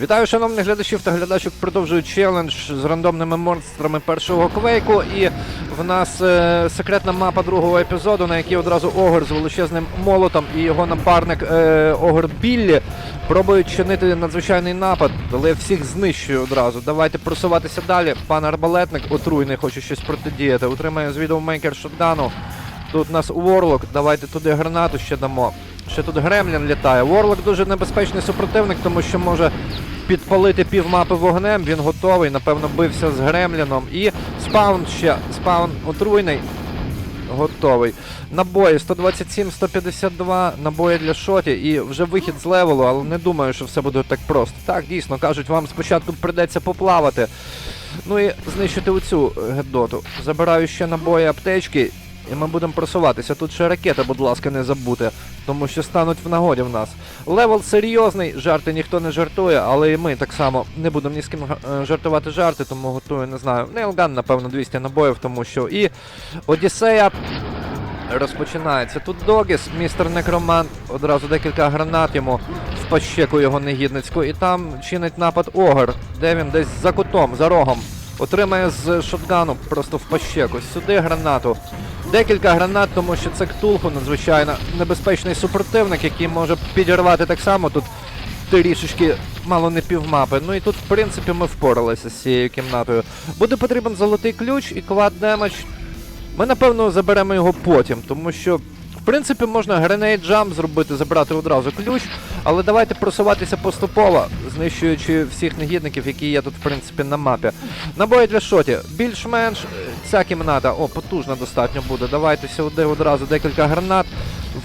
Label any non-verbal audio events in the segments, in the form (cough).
Вітаю, шановних глядачів та глядачок. Продовжую челендж з рандомними монстрами першого квейку. І в нас е, секретна мапа другого епізоду, на якій одразу Огр з величезним молотом і його напарник е, Огр Біллі пробують чинити надзвичайний напад, але всіх знищую одразу. Давайте просуватися далі. Пан арбалетник отруйний, хоче щось протидіяти. Утримає з відеомейкер шотгану. Тут у нас Ворлок, давайте туди гранату ще дамо. Ще тут Гремлін літає. Ворлок дуже небезпечний супротивник, тому що може підпалити півмапи вогнем. Він готовий, напевно, бився з Гремліном. І спаун ще. Спаун отруйний. Готовий. Набої 127-152, набої для шоті і вже вихід з левелу, але не думаю, що все буде так просто. Так, дійсно, кажуть, вам спочатку прийдеться поплавати. Ну і знищити оцю гедоту. Забираю ще набої аптечки, і ми будемо просуватися. Тут ще ракети, будь ласка, не забудьте, тому що стануть в нагоді в нас. Левел серйозний, жарти ніхто не жартує, але і ми так само не будемо ні з ким е, жартувати жарти, тому готую, не знаю. Нейлган, напевно, 200 набоїв, тому що і Одіссея розпочинається. Тут Догіс, містер Некромант, одразу декілька гранат йому в пащеку його негідницьку, і там чинить напад Огр, де він десь за кутом, за рогом. Отримає з шотгану просто в пащеку. Сюди гранату. Декілька гранат, тому що це Ктулху надзвичайно небезпечний супротивник, який може підірвати так само тут трішечки мало не півмапи. Ну і тут, в принципі, ми впоралися з цією кімнатою. Буде потрібен золотий ключ і клад демедж. Ми, напевно, заберемо його потім, тому що, в принципі, можна гренейд джамп зробити, забрати одразу ключ, але давайте просуватися поступово, знищуючи всіх негідників, які є тут, в принципі, на мапі. Набої для шоті. Більш-менш е, ця кімната, о, потужна достатньо буде. Давайте сюди одразу декілька гранат.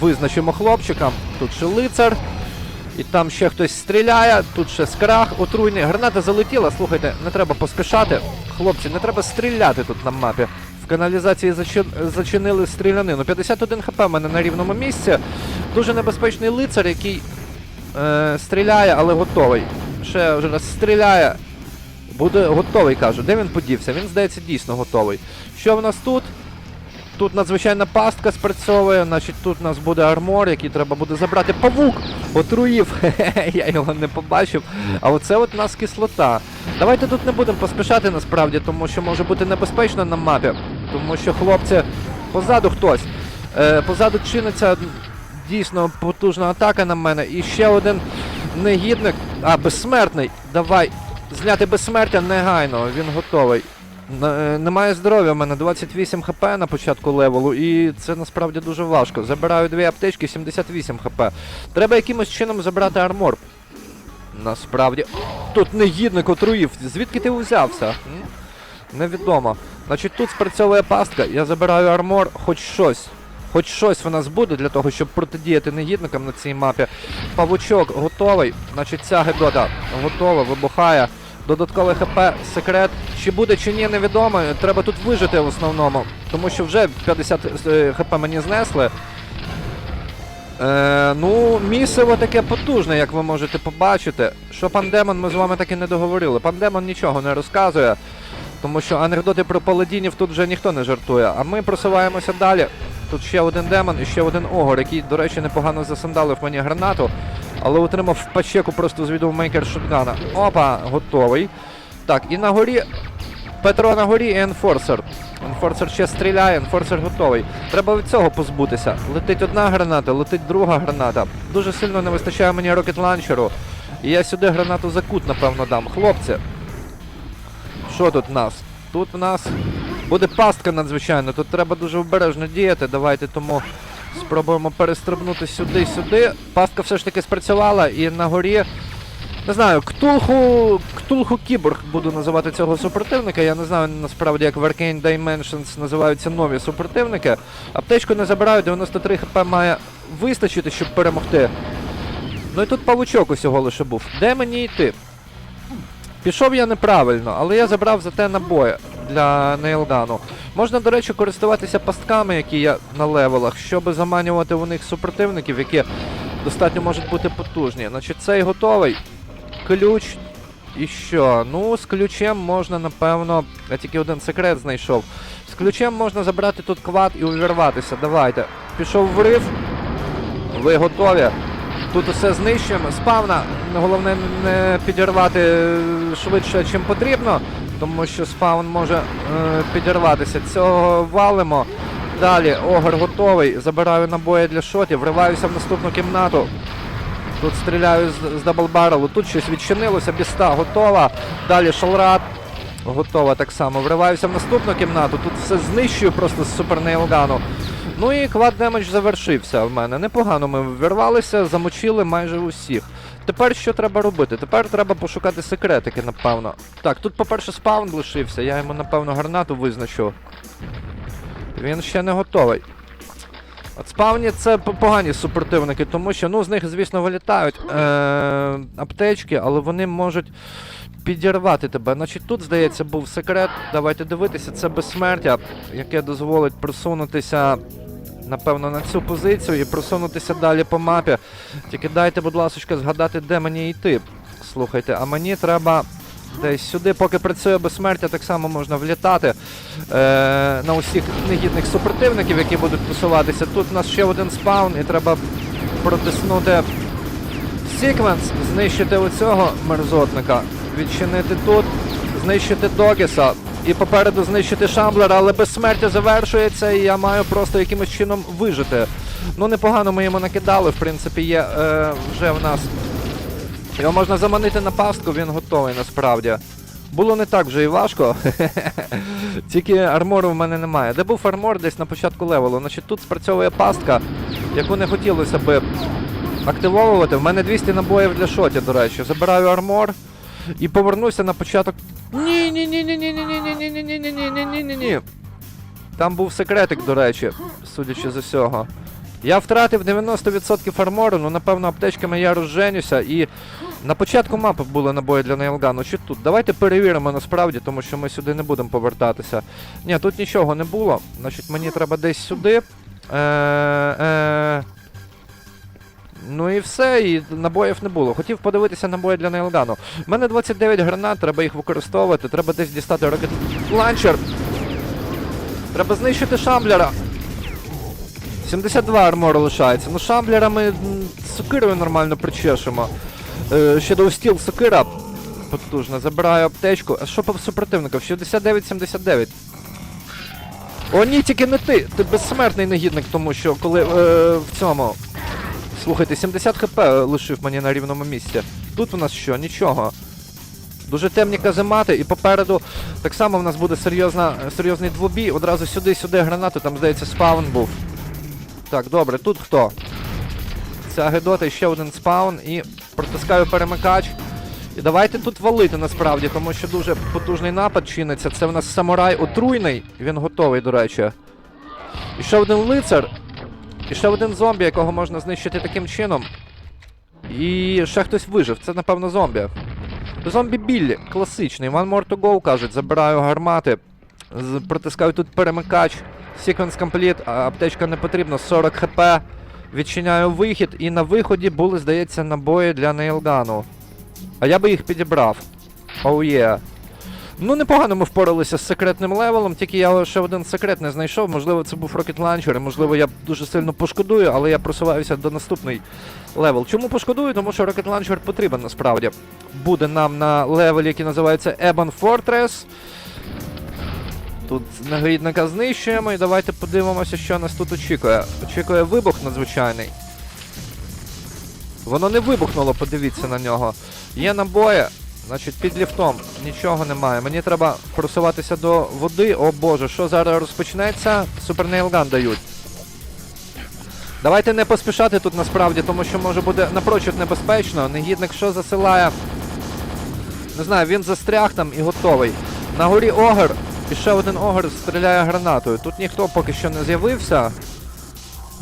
Визначимо хлопчикам. Тут ще лицар. І там ще хтось стріляє, тут ще скрах, отруйний. Граната залетіла, слухайте, не треба поспішати. Хлопці, не треба стріляти тут на мапі. Каналізації зачи... зачинили стрілянину. 51 хп в мене на рівному місці. Дуже небезпечний лицар, який е, стріляє, але готовий. Ще вже раз стріляє. Буде готовий, кажу. Де він подівся? Він, здається, дійсно готовий. Що в нас тут? Тут надзвичайна пастка спрацьовує, значить тут у нас буде армор, який треба буде забрати. Павук! Отруїв! (laughs) Я його не побачив. А оце от у нас кислота. Давайте тут не будемо поспішати насправді, тому що може бути небезпечно на мапі. Тому що хлопці позаду хтось. Е, позаду чиниться дійсно потужна атака на мене. І ще один негідник. А, безсмертний. Давай. Зняти безсмертя негайно, він готовий. Е, Немає здоров'я, в мене 28 хп на початку левелу, і це насправді дуже важко. Забираю дві аптечки, 78 хп. Треба якимось чином забрати армор. Насправді. Тут негідник отруїв. Звідки ти взявся? Невідомо. Значить, тут спрацьовує пастка, я забираю армор, хоч щось. Хоч щось в нас буде для того, щоб протидіяти негідникам на цій мапі. Павучок готовий. Значить, ця гедота готова, вибухає. Додаткове ХП, секрет. Чи буде, чи ні, невідомо. Треба тут вижити в основному. Тому що вже 50 е, ХП мені знесли. Е, ну, місиво таке потужне, як ви можете побачити. Що пандемон ми з вами так і не договорили. Пандемон нічого не розказує, тому що анекдоти про паладінів тут вже ніхто не жартує. А ми просуваємося далі. Тут ще один демон і ще один огор, який, до речі, непогано засандалив мені гранату, але отримав пачеку просто з відеомейкер шотгана. Опа, готовий. Так, і на горі Петро на горі і енфорсер. Енфорсер ще стріляє, енфорсер готовий. Треба від цього позбутися. Летить одна граната, летить друга граната. Дуже сильно не вистачає мені рокет ланчеру. І я сюди гранату за кут, напевно, дам. Хлопці. Що тут в нас? Тут в нас буде пастка надзвичайно. Тут треба дуже обережно діяти. Давайте тому спробуємо перестрибнути сюди-сюди. Пастка все ж таки спрацювала і на горі. Не знаю, Ктулху, Ктулху Кіборг буду називати цього супротивника. Я не знаю насправді, як в Arcane Dimensions називаються нові супротивники. Аптечку не забираю, 93 хп має вистачити, щоб перемогти. Ну і тут павучок усього лише був. Де мені йти? Пішов я неправильно, але я забрав зате набої для нейлгану. Можна, до речі, користуватися пастками, які є на левелах, щоб заманювати у них супротивників, які достатньо можуть бути потужні. Значить, цей готовий. Ключ. І що? Ну, з ключем можна, напевно. Я тільки один секрет знайшов. З ключем можна забрати тут квад і увірватися. Давайте. Пішов врив. Ви готові? Тут усе знищуємо. Спавна. Головне не підірвати е, швидше, чим потрібно, тому що спаун може е, підірватися. Цього валимо. Далі огор готовий. Забираю набої для шотів, вриваюся в наступну кімнату. Тут стріляю з, з даблбарелу. Тут щось відчинилося, біста готова. Далі шалрат. Готова так само. Вриваюся в наступну кімнату. Тут все знищую просто з супернейлгану. Ну і квад демедж завершився в мене. Непогано ми вирвалися, замочили майже усіх. Тепер що треба робити? Тепер треба пошукати секретики, напевно. Так, тут, по-перше, спаун лишився, я йому, напевно, гранату визначу. Він ще не готовий. От спавні це погані супротивники, тому що ну, з них, звісно, вилітають е- аптечки, але вони можуть підірвати тебе. Значить, тут, здається, був секрет. Давайте дивитися, це безсмертя, яке дозволить просунутися, напевно, на цю позицію і просунутися далі по мапі. Тільки дайте, будь ласка, згадати, де мені йти. Слухайте, а мені треба десь сюди, поки працює безсмертя, так само можна влітати е, на усіх негідних супротивників, які будуть тусуватися. Тут у нас ще один спаун, і треба протиснути секвенс, знищити оцього мерзотника, відчинити тут, знищити Догіса. І попереду знищити Шамблера, але безсмертя завершується, і я маю просто якимось чином вижити. Ну, непогано ми йому накидали, в принципі, є е, вже в нас. Його можна заманити на пастку, він готовий насправді. Було не так вже і важко. (laughs) Тільки армору в мене немає. Де був армор десь на початку левелу? Значить тут спрацьовує пастка, яку не хотілося би активовувати. В мене 200 набоїв для шотів, до речі. Забираю армор і повернуся на початок. Ні, ні, ні, ні, ні, ні, ні, ні, ні, ні, ні, ні, ні, ні, ні, ні. Там був секретик, до речі, судячи з усього. Я втратив 90% армору, ну напевно аптечками я розженюся і. На початку мапи були набої для нейлгану. Чи тут? Давайте перевіримо насправді, тому що ми сюди не будемо повертатися. Ні, тут нічого не було. Значить, мені треба десь сюди. Е, е, Ну і все, і набоїв не було. Хотів подивитися набої для нейлгану. У мене 29 гранат, треба їх використовувати. Треба десь дістати ракет ланчер. Треба знищити шамблера. 72 армору лишається. Ну шамблера ми сокирою нормально причешемо. Е, Shadow Steel сокира потужна. Забираю аптечку. А що по супротивникам? 69-79. О, ні, тільки не ти. Ти безсмертний негідник, тому що коли е, в цьому. Слухайте, 70 хп лишив мені на рівному місці. Тут у нас що? Нічого. Дуже темні каземати, і попереду так само в нас буде серйозна, серйозний двобій. Одразу сюди, сюди гранати, там, здається, спаун був. Так, добре, тут хто? Ця Гедота ще один спаун і протискаю перемикач. І давайте тут валити насправді, тому що дуже потужний напад чиниться. Це в нас самурай отруйний, він готовий, до речі. І ще один лицар. І ще один зомбі, якого можна знищити таким чином. І ще хтось вижив. Це, напевно, зомбі. Зомбі Біллі, класичний. One more to go, кажуть. Забираю гармати. Протискаю тут перемикач. Sequence complete, аптечка не потрібна, 40 хп. Відчиняю вихід, і на виході були, здається, набої для нейлгану. А я би їх підібрав. Оу є. Ну, непогано ми впоралися з секретним левелом, тільки я ще один секрет не знайшов. Можливо, це був Rocket Launcher, і можливо, я дуже сильно пошкодую, але я просуваюся до наступний левел. Чому пошкодую? Тому що Rocket Launcher потрібен насправді. Буде нам на левелі, який називається Ebon Fortress. Тут нагрідника знищуємо і давайте подивимося, що нас тут очікує. Очікує вибух надзвичайний. Воно не вибухнуло, подивіться на нього. Є набої, значить під ліфтом нічого немає. Мені треба просуватися до води. О боже, що зараз розпочнеться? Супер нейлган дають. Давайте не поспішати тут насправді, тому що може буде напрочуд небезпечно. Негідник що засилає? Не знаю, він застряг там і готовий. На горі огр. І ще один огр стріляє гранатою. Тут ніхто поки що не з'явився.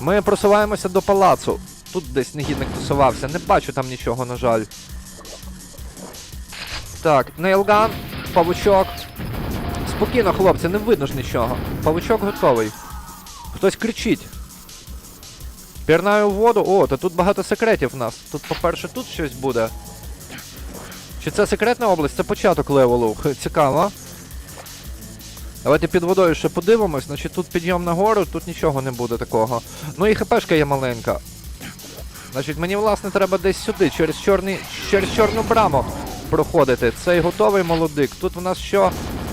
Ми просуваємося до палацу. Тут десь негідник тусувався. Не бачу там нічого, на жаль. Так, нейлган, павучок. Спокійно, хлопці, не видно ж нічого. Павучок готовий. Хтось кричить. Пірнаю в воду. О, та тут багато секретів в нас. Тут, по-перше, тут щось буде. Чи це секретна область? Це початок левелу. Цікаво. Давайте під водою ще подивимось. Значить тут підйом нагору, тут нічого не буде такого. Ну і хпшка є маленька. Значить, мені власне треба десь сюди, через чорний, через чорну браму проходити. Цей готовий молодик. Тут у нас що?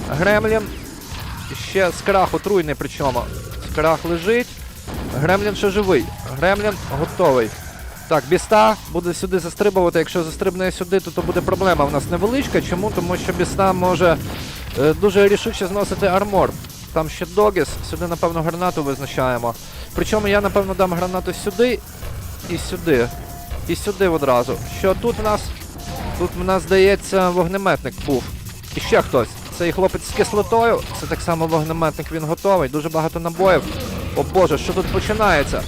Гремлін. Ще скрах отруйний причому. Скрах лежить. Гремлін ще живий. Гремлін готовий. Так, біста буде сюди застрибувати. Якщо застрибне сюди, то, то буде проблема. У нас невеличка. Чому? Тому що біста може е, дуже рішуче зносити армор. Там ще Догіс, сюди, напевно, гранату визначаємо. Причому я, напевно, дам гранату сюди і сюди. І сюди одразу. Що тут у нас? Тут нас, здається, вогнеметник був. І ще хтось. Цей хлопець з кислотою. Це так само вогнеметник, він готовий. Дуже багато набоїв. О боже, що тут починається?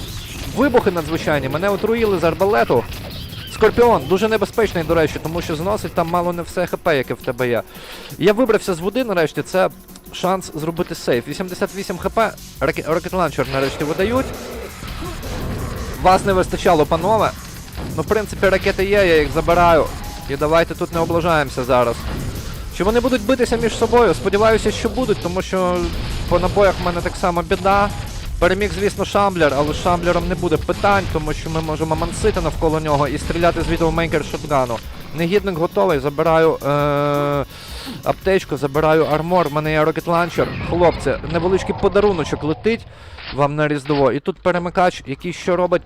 Вибухи надзвичайні, мене отруїли з арбалету. Скорпіон дуже небезпечний, до речі, тому що зносить там мало не все хп, яке в тебе є. Я вибрався з води нарешті, це шанс зробити сейф. 88 хп, ракет ланчер нарешті видають. Вас не вистачало, панове. Ну, в принципі, ракети є, я їх забираю. І давайте тут не облажаємося зараз. Чи вони будуть битися між собою? Сподіваюся, що будуть, тому що по набоях в мене так само біда. Переміг, звісно, Шамблер, але з Шамблером не буде питань, тому що ми можемо мансити навколо нього і стріляти з відеомейкер шотгану. Негідник готовий, забираю е- аптечку, забираю армор, в мене є рокет ланчер. Хлопці, невеличкий подаруночок летить вам на Різдво. І тут перемикач, який що робить.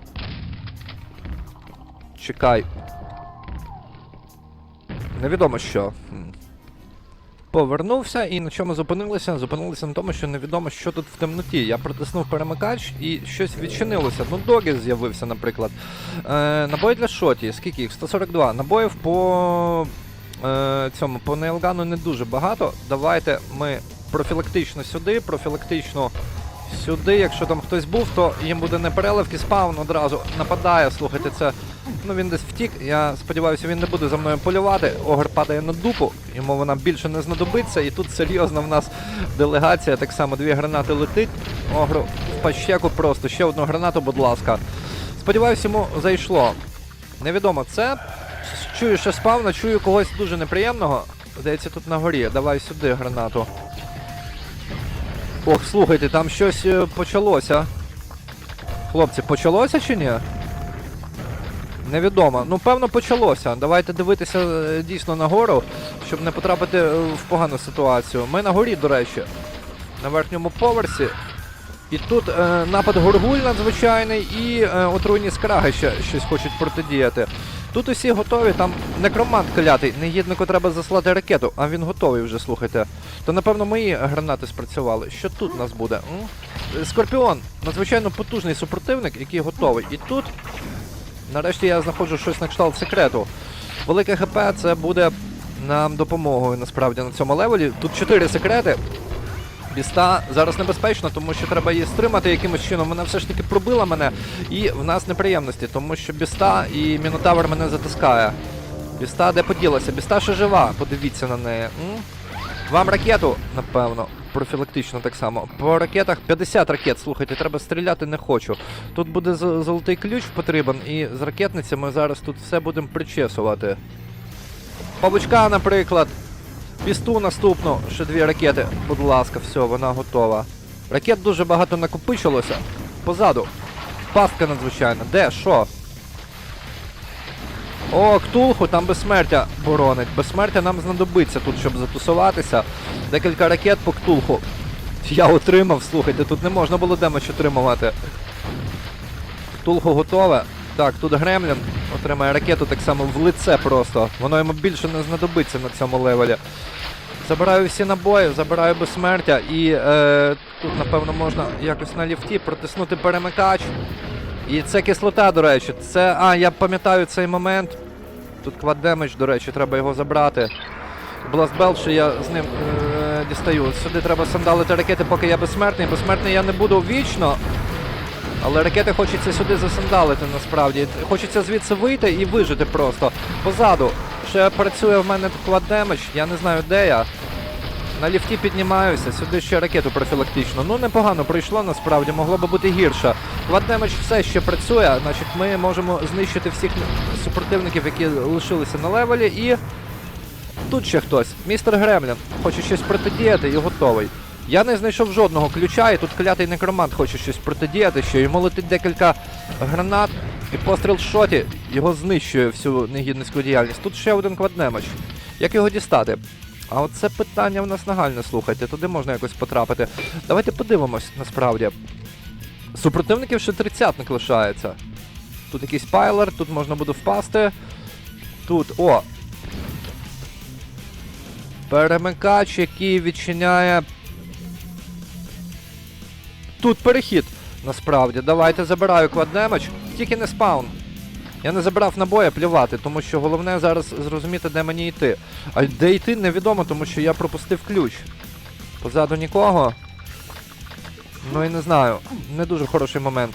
Чекай. Невідомо що. Повернувся і на чому зупинилися? Зупинилися на тому, що невідомо, що тут в темноті. Я протиснув перемикач і щось відчинилося. Ну, Догіс з'явився, наприклад. Е, набої для шоті, скільки їх? 142. Набоїв по е, цьому по нейлгану не дуже багато. Давайте ми профілактично сюди, профілактично сюди. Якщо там хтось був, то їм буде не переливки, спаун одразу нападає. Слухайте, це. Ну він десь втік. Я сподіваюся, він не буде за мною полювати. Огр падає на дупу, йому вона більше не знадобиться. І тут серйозно в нас делегація. Так само дві гранати летить. Огру в пащеку просто. Ще одну гранату, будь ласка. Сподіваюся, йому зайшло. Невідомо це. Чую, що спавна, чую когось дуже неприємного. Здається, тут на горі. Давай сюди гранату. Ох, слухайте, там щось е, почалося. Хлопці, почалося чи ні? Невідомо. Ну, певно, почалося. Давайте дивитися е, дійсно нагору, щоб не потрапити е, в погану ситуацію. Ми на горі, до речі, на верхньому поверсі. І тут е, напад горгуль надзвичайний і е, отруйні скраги ще щось хочуть протидіяти. Тут усі готові, там некромант клятий, негіднику треба заслати ракету, а він готовий вже, слухайте. То напевно мої гранати спрацювали. Що тут у нас буде? М? Скорпіон, надзвичайно потужний супротивник, який готовий. І тут, нарешті, я знаходжу щось на кшталт секрету. Велике ХП це буде нам допомогою насправді на цьому левелі. Тут чотири секрети. Біста зараз небезпечно, тому що треба її стримати якимось чином. Вона все ж таки пробила мене, і в нас неприємності, тому що Біста і Мінотавр мене затискає. Біста де поділася? Біста ще жива, подивіться на неї. М? Вам ракету, напевно, профілактично так само. По ракетах 50 ракет, слухайте, треба стріляти не хочу. Тут буде золотий ключ потрібен, і з ракетницями зараз тут все будемо причесувати. Павучка, наприклад. Пісту наступну, ще дві ракети. Будь ласка, все, вона готова. Ракет дуже багато накопичилося. Позаду. Пастка надзвичайна. Де? Що? О, Ктулху, там безсмертя боронить. Безсмертя нам знадобиться тут, щоб затусуватися. Декілька ракет по Ктулху. Я отримав, слухайте, тут не можна було демедж отримувати. Ктулху готове. Так, тут Гремлін отримає ракету так само в лице просто. Воно йому більше не знадобиться на цьому левелі. Забираю всі набої, забираю безсмертя і е, тут, напевно, можна якось на ліфті протиснути перемикач. І це кислота, до речі. Це. А, я пам'ятаю цей момент. Тут квад демедж, до речі, треба його забрати. Бластбелт, що я з ним е, дістаю. Сюди треба сандалити ракети, поки я безсмертний. Безсмертний я не буду вічно. Але ракети хочеться сюди засандалити насправді. Хочеться звідси вийти і вижити просто. Позаду. Ще працює в мене демедж, я не знаю де я. На ліфті піднімаюся, сюди ще ракету профілактично. Ну непогано пройшло насправді, могло би бути гірше. Квад демедж все ще працює, значить ми можемо знищити всіх супротивників, які лишилися на левелі, і тут ще хтось. Містер Гремлін хоче щось протидіяти і готовий. Я не знайшов жодного ключа, і тут клятий некромант хоче щось протидіяти, що йому летить декілька гранат. І постріл шоті його знищує всю негідницьку діяльність. Тут ще один кваднемоч. Як його дістати? А от це питання в нас нагальне, слухайте, туди можна якось потрапити. Давайте подивимось насправді. Супротивників ще тридцятник лишається. Тут якийсь пайлер, тут можна буде впасти. Тут, о! Перемикач, який відчиняє. Тут перехід. Насправді, давайте забираю кваднемоч, тільки не спаун. Я не забрав набоя плювати, тому що головне зараз зрозуміти, де мені йти. А де йти невідомо, тому що я пропустив ключ. Позаду нікого. Ну і не знаю. Не дуже хороший момент.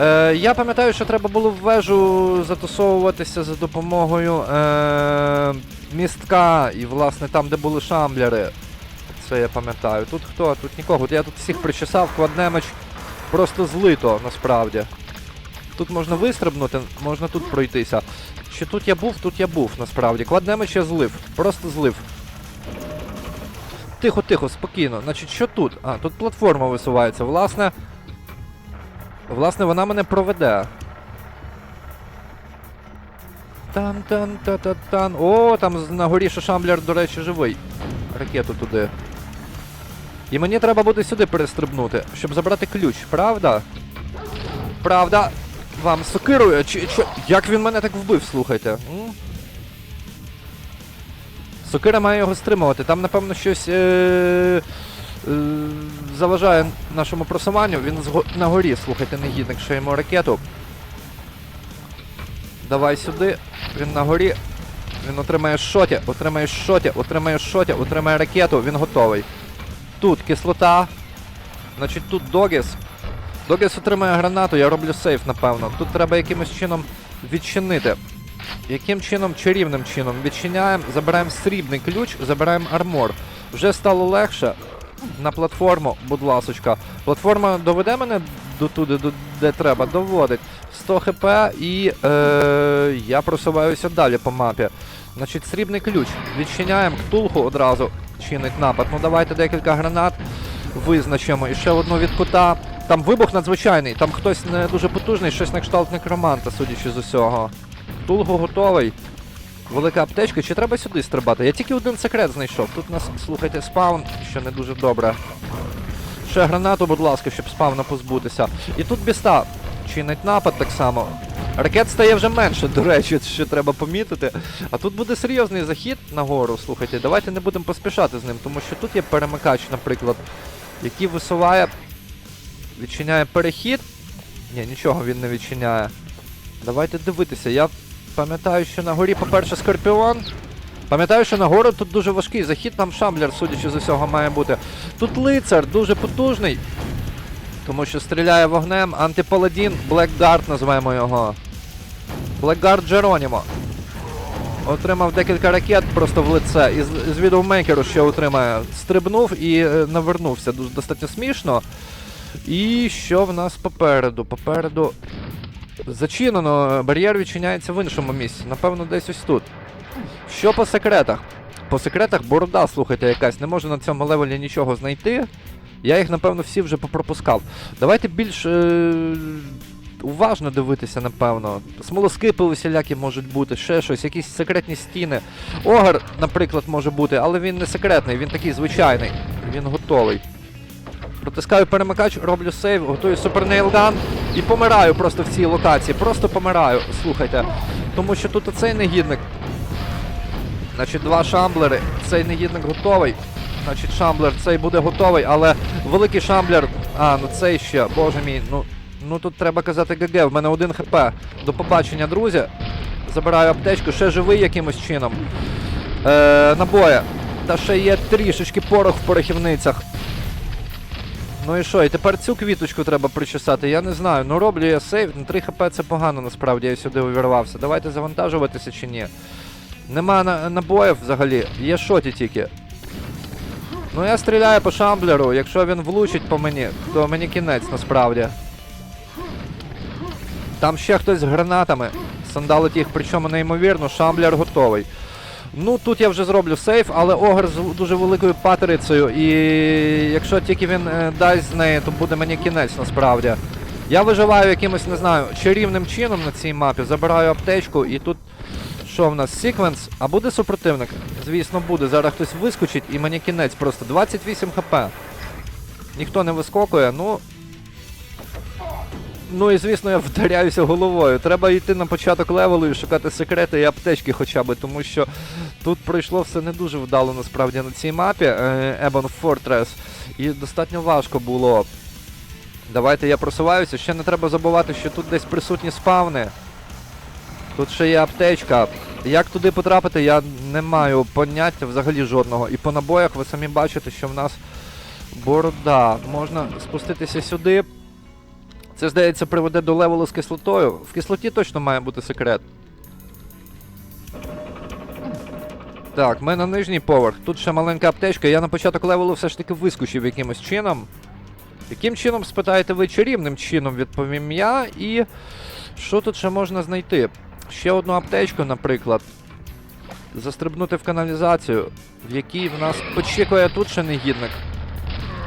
Е, я пам'ятаю, що треба було в вежу затусовуватися за допомогою е, містка і, власне, там, де були шамблери. Це я пам'ятаю. Тут хто? Тут нікого. Я тут всіх причесав, кваднемеч просто злито, насправді. Тут можна вистрибнути, можна тут пройтися. Чи тут я був, тут я був, насправді. Кваднемеч я злив. Просто злив. Тихо, тихо, спокійно. Значить, що тут? А, тут платформа висувається. Власне. Власне, вона мене проведе. тан тан та та тан О, там на горі ще шамблер, до речі, живий. Ракету туди. І мені треба буде сюди перестрибнути, щоб забрати ключ, правда? Правда. Вам сокирує? Чи, чи... Як він мене так вбив, слухайте? М? Сокира має його стримувати. Там, напевно, щось е- е- заважає нашому просуванню. Він зго- на горі, слухайте, негідник, що йому ракету. Давай сюди. Він на горі. Він отримає шоті, отримає шоті, отримає шоті, отримає ракету, він готовий. Тут кислота. Значить тут Догіс. Догіс отримає гранату, я роблю сейф, напевно. Тут треба якимось чином відчинити. Яким чином? Чарівним чином. Відчиняємо, забираємо срібний ключ, забираємо армор. Вже стало легше. На платформу, будь ласочка. Платформа доведе мене до туди, до, де треба, доводить. 100 хп і е, я просуваюся далі по мапі. Значить, срібний ключ. Відчиняємо ктулху одразу. Чинить напад. Ну давайте декілька гранат визначимо. І ще одну від кута. Там вибух надзвичайний, там хтось не дуже потужний, щось на кшталт некроманта, судячи з усього. Ктулху готовий. Велика аптечка, чи треба сюди стрибати? Я тільки один секрет знайшов. Тут нас, слухайте, спаун, що не дуже добре. Ще гранату, будь ласка, щоб спавна позбутися. І тут біста. Чинить напад так само. Ракет стає вже менше, до речі, що треба помітити. А тут буде серйозний захід нагору. Слухайте, давайте не будемо поспішати з ним, тому що тут є перемикач, наприклад, який висуває, відчиняє перехід. Ні, нічого він не відчиняє. Давайте дивитися. Я пам'ятаю, що на горі, по-перше, Скорпіон. Пам'ятаю, що на гору тут дуже важкий захід, там шамблер, судячи з усього, має бути. Тут лицар дуже потужний, тому що стріляє вогнем. Антипаладін, Блекгард називаємо його. Блекгард Джеронімо. Отримав декілька ракет просто в лице. І з, відеомейкеру ще отримає. Стрибнув і е, навернувся. Достатньо смішно. І що в нас попереду? Попереду. Зачинено, бар'єр відчиняється в іншому місці. Напевно, десь ось тут. Що по секретах? По секретах борода, слухайте, якась. Не можу на цьому левелі нічого знайти. Я їх, напевно, всі вже попропускав. Давайте більш е- уважно дивитися, напевно. Смолоскипи усілякі можуть бути, ще щось, якісь секретні стіни. Огар, наприклад, може бути, але він не секретний, він такий звичайний. Він готовий. Протискаю перемикач, роблю сейв, готую супер нейлган і помираю просто в цій локації. Просто помираю, слухайте. Тому що тут оцей негідник. Значить, два шамблери. Цей негідник готовий. Значить, шамблер цей буде готовий, але великий шамблер. А, ну цей ще, боже мій, ну. Ну тут треба казати ГГ, в мене один хп. До побачення, друзі. Забираю аптечку, ще живий якимось чином. Е, набоя. Та ще є трішечки порох в порохівницях. Ну і що, і тепер цю квіточку треба причесати, я не знаю. Ну роблю я сейв, на 3 хп це погано насправді, я сюди увірвався. Давайте завантажуватися чи ні. Нема на, набоїв взагалі, є шоті тільки. Ну я стріляю по шамблеру, якщо він влучить по мені, то мені кінець насправді. Там ще хтось з гранатами. Сандалить їх, причому неймовірно, шамблер готовий. Ну тут я вже зроблю сейф, але огр з дуже великою патерицею, і якщо тільки він е, дасть з неї, то буде мені кінець насправді. Я виживаю якимось, не знаю, чарівним чином на цій мапі, забираю аптечку і тут. Що в нас? Секвенс? А буде супротивник? Звісно, буде. Зараз хтось вискочить і мені кінець просто. 28 хп. Ніхто не вискокує, ну. Ну і звісно, я вдаряюся головою. Треба йти на початок левелу і шукати секрети і аптечки хоча б, тому що тут пройшло все не дуже вдало насправді на цій мапі е, Ebon Fortress. І достатньо важко було. Давайте я просуваюся. Ще не треба забувати, що тут десь присутні спавни. Тут ще є аптечка. Як туди потрапити, я не маю поняття взагалі жодного. І по набоях ви самі бачите, що в нас борода. Можна спуститися сюди. Це, здається, приведе до левелу з кислотою. В кислоті точно має бути секрет. Так, ми на нижній поверх. Тут ще маленька аптечка. Я на початок левелу все ж таки вискочив якимось чином. Яким чином, спитаєте ви, чарівним чином відповім я. І що тут ще можна знайти? Ще одну аптечку, наприклад. Застрибнути в каналізацію, в якій в нас очікує тут ще негідник.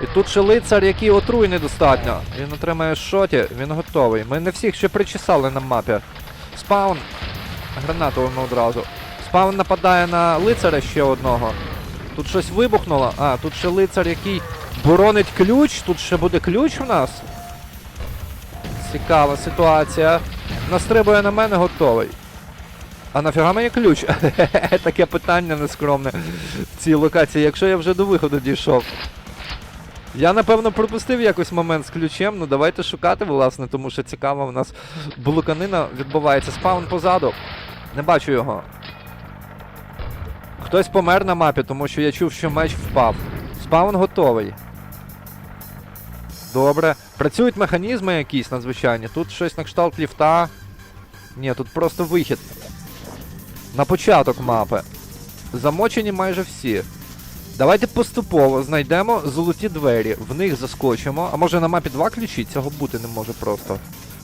І тут ще лицар, який отруй недостатньо. Він отримає шоті, він готовий. Ми не всіх ще причесали на мапі. Спаун. Гранату воно одразу. Спаун нападає на лицаря ще одного. Тут щось вибухнуло. А, тут ще лицар, який боронить ключ. Тут ще буде ключ у нас. Цікава ситуація. Настрибує на мене, готовий. А нафіга мені ключ? (laughs) Таке питання нескромне в цій локації, якщо я вже до виходу дійшов. Я напевно пропустив якось момент з ключем. Ну давайте шукати, власне, тому що цікаво, у нас блуканина відбувається. Спаун позаду. Не бачу його. Хтось помер на мапі, тому що я чув, що меч впав. Спаун готовий. Добре. Працюють механізми якісь надзвичайні. Тут щось на кшталт ліфта. Ні, тут просто вихід. На початок мапи. Замочені майже всі. Давайте поступово знайдемо золоті двері, в них заскочимо. А може на мапі два ключі? Цього бути не може просто.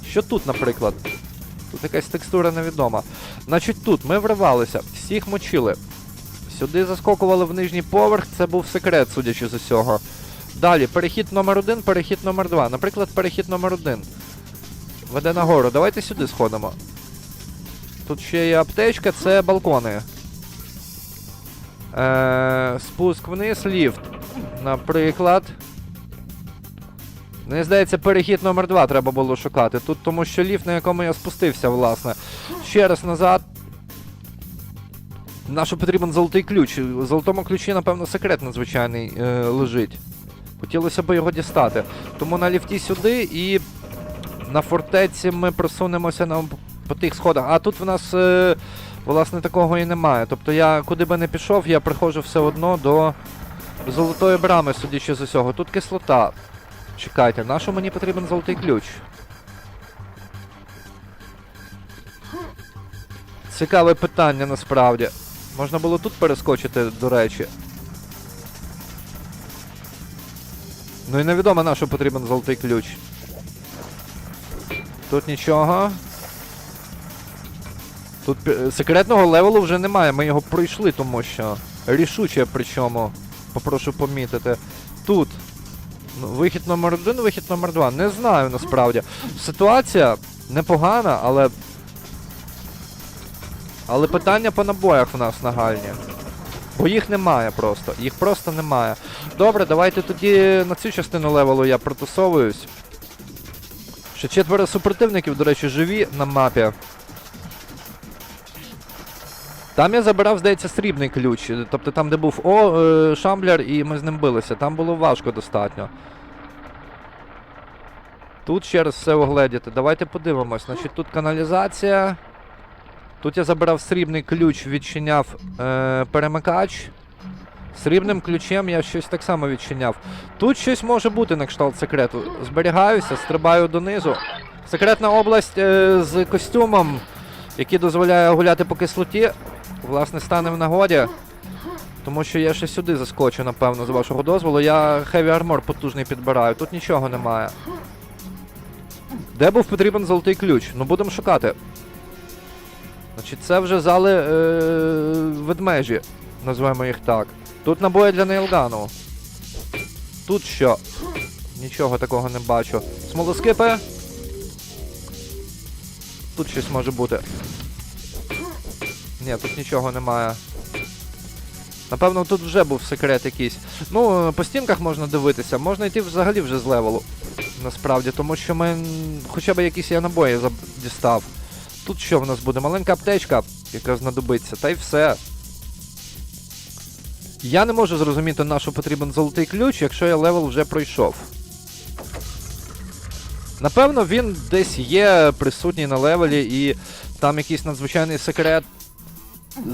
Що тут, наприклад? Тут якась текстура невідома. Значить тут ми вривалися, всіх мочили. Сюди заскокували в нижній поверх, це був секрет, судячи з усього. Далі, перехід номер один, перехід номер два. Наприклад, перехід номер один. Веде нагору. Давайте сюди сходимо. Тут ще є аптечка, це балкони. Е, спуск вниз, ліфт. Наприклад. Мені здається, перехід номер 2 треба було шукати. Тут тому що ліфт, на якому я спустився, власне. Ще раз назад. Нашу потрібен золотий ключ. У золотому ключі, напевно, секрет надзвичайний е, лежить. Хотілося б його дістати. Тому на ліфті сюди і на фортеці ми просунемося на, по тих сходах. А тут в нас. Е, Власне, такого і немає. Тобто я куди би не пішов, я приходжу все одно до золотої брами, судячи з усього. Тут кислота. Чекайте, на що мені потрібен золотий ключ? Цікаве питання насправді. Можна було тут перескочити, до речі. Ну і невідомо на що потрібен золотий ключ. Тут нічого. Тут секретного левелу вже немає, ми його пройшли, тому що. Рішуче причому. Попрошу помітити. Тут. ну, Вихід номер один, вихід номер два. Не знаю насправді. Ситуація непогана, але. Але питання по набоях в нас нагальні. Бо їх немає просто. Їх просто немає. Добре, давайте тоді на цю частину левелу я протусовуюсь. Ще четверо супротивників, до речі, живі на мапі. Там я забирав, здається, срібний ключ. Тобто там, де був О, е, Шамблер, і ми з ним билися. Там було важко достатньо. Тут ще раз все огледіти. Давайте подивимось. Значить, тут каналізація. Тут я забирав срібний ключ, відчиняв е, перемикач. Срібним ключем я щось так само відчиняв. Тут щось може бути на кшталт секрету. Зберігаюся, стрибаю донизу. Секретна область е, з костюмом, який дозволяє гуляти по кислоті, власне, стане в нагоді. Тому що я ще сюди заскочу, напевно, з вашого дозволу. Я Heavy Armor потужний підбираю. Тут нічого немає. Де був потрібен золотий ключ? Ну будемо шукати. Значить, це вже зали е- ведмежі, назвемо їх так. Тут набої для нейлгану. Тут що? Нічого такого не бачу. Смолоскипи. Тут щось може бути. Ні, тут нічого немає. Напевно, тут вже був секрет якийсь. Ну, по стінках можна дивитися, можна йти взагалі вже з левелу. Насправді, тому що ми хоча б якісь я набої дістав. Тут що в нас буде? Маленька аптечка, яка знадобиться, та й все. Я не можу зрозуміти, на що потрібен золотий ключ, якщо я левел вже пройшов. Напевно, він десь є присутній на левелі, і там якийсь надзвичайний секрет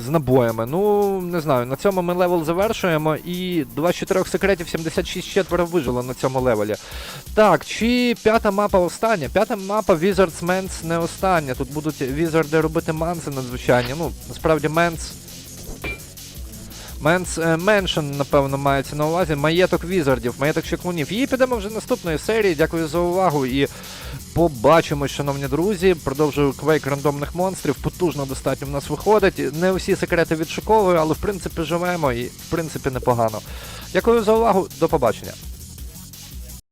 з набоями. Ну, не знаю, на цьому ми левел завершуємо, і 24 секретів 76 четверо вижило на цьому левелі. Так, чи п'ята мапа остання? П'ята мапа Wizards Men's не остання. Тут будуть візарди робити манси надзвичайні. Ну, насправді Менс. Менс Меншен, напевно, мається на увазі. Маєток візардів, маєток щеклунів. Її підемо вже наступної серії. Дякую за увагу і побачимось, шановні друзі. Продовжую квейк рандомних монстрів. Потужно достатньо в нас виходить. Не усі секрети відшуковую, але в принципі живемо і в принципі непогано. Дякую за увагу. До побачення.